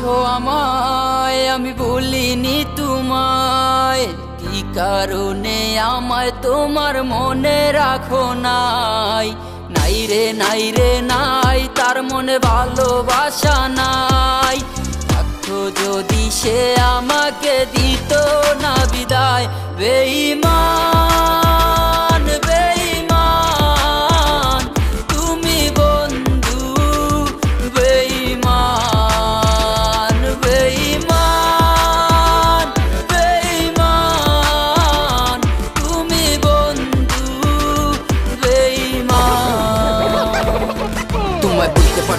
বলেছ আমায়, আমি বলিনি তোমায়। কি কারণে আমায় তোমার মনে রাখো নাই? নাই রে নাই রে, নাই, তার মনে ভালোবাসা নাই। থাকতো যদি সে আমাকে দিত না বিদায় বেইমা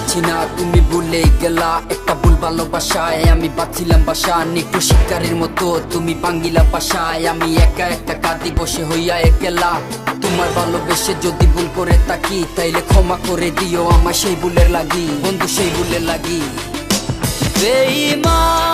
পারছি না। তুমি ভুলে গেলা, একটা ভুল ভালোবাসায় আমি বাঁচিলাম বাসা। নিকু শিকারের মতো তুমি বাঙ্গিলা বাসায়। আমি একা একটা কাঁদি বসে হইয়া একলা। তোমার ভালোবেসে যদি ভুল করে থাকি, তাইলে ক্ষমা করে দিও আমার সেই ভুলের লাগি। বন্ধু, সেই ভুলের লাগি। বেঈমান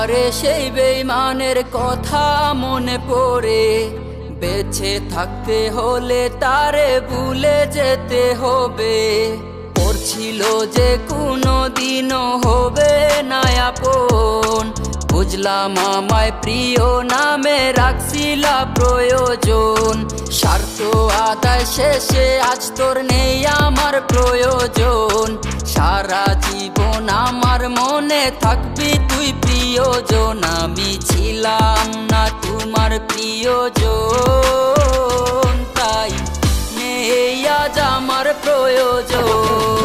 বারে সেই বেইমানের কথা মনে পড়ে। বেঁচে থাকতে হলে তারে ভুলে যেতে হবে। পড়ছিল যে কোনো দিনও হবে না আপন। বুঝলাম আমায় প্রিয় নামে রাখছিলা প্রয়োজন। স্বার্থ আদায় শেষে আজ তোর নেই আমার প্রয়োজন। সারা জীবন থাকবি তুই প্রিয়জন আমি ছিলাম না তোমার প্রিয়জন। তাই নেই আজ আমার প্রয়োজন।